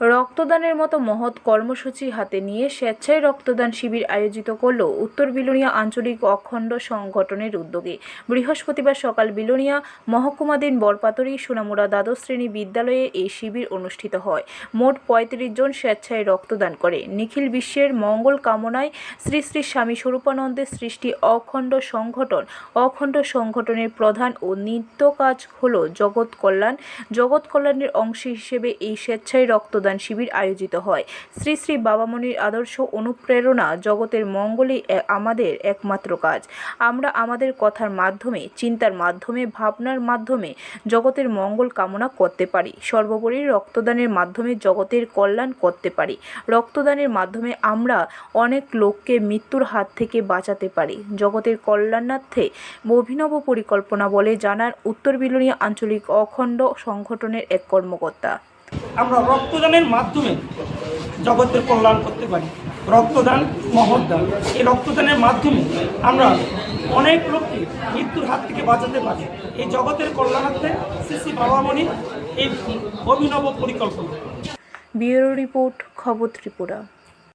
রক্তদানের মতো মহৎ কর্মসূচি হাতে নিয়ে স্বেচ্ছায় রক্তদান শিবির আয়োজিত করল উত্তর বিলোনিয়া আঞ্চলিক অখণ্ড সংগঠনের উদ্যোগে। বৃহস্পতিবার সকাল বিলোনিয়া মহকুমাধীন বরপাতরি সোনামুড়া দ্বাদশ শ্রেণি বিদ্যালয়ে এই শিবির অনুষ্ঠিত হয়। মোট পঁয়ত্রিশ জন স্বেচ্ছায় রক্তদান করে। নিখিল বিশ্বের মঙ্গল কামনায় শ্রী শ্রী স্বামী স্বরূপানন্দের সৃষ্টি অখণ্ড সংগঠন। অখণ্ড সংগঠনের প্রধান ও নিত্য কাজ হল জগৎ কল্যাণ। জগৎ কল্যাণের অংশ হিসেবে এই স্বেচ্ছায় রক্তদান শিবির আয়োজিত হয়। শ্রী শ্রী বাবামণির আদর্শ অনুপ্রেরণা জগতের মঙ্গলই আমাদের একমাত্র কাজ। আমরা আমাদের কথার মাধ্যমে, চিন্তার মাধ্যমে, ভাবনার মাধ্যমে জগতের মঙ্গল কামনা করতে পারি। সর্বোপরি রক্তদানের মাধ্যমে জগতের কল্যাণ করতে পারি। রক্তদানের মাধ্যমে আমরা অনেক লোককে মৃত্যুর হাত থেকে বাঁচাতে পারি। জগতের কল্যাণার্থে অভিনব পরিকল্পনা বলে জানান উত্তর বিলোনিয়া আঞ্চলিক অখণ্ড সংগঠনের এক কর্মকর্তা। আমরা রক্তদানের মাধ্যমে জগতের কল্যাণ করতে পারি। রক্তদান মহরদান এই রক্তদানের মাধ্যমে আমরা অনেক লোককে মৃত্যুর হাত থেকে বাঁচাতে পারি। এই জগতের কল্যাণার্থে শ্রী বাবামণি এই অভিনব পরিকল্পনা। ব্যুরো রিপোর্ট খবর ত্রিপুরা।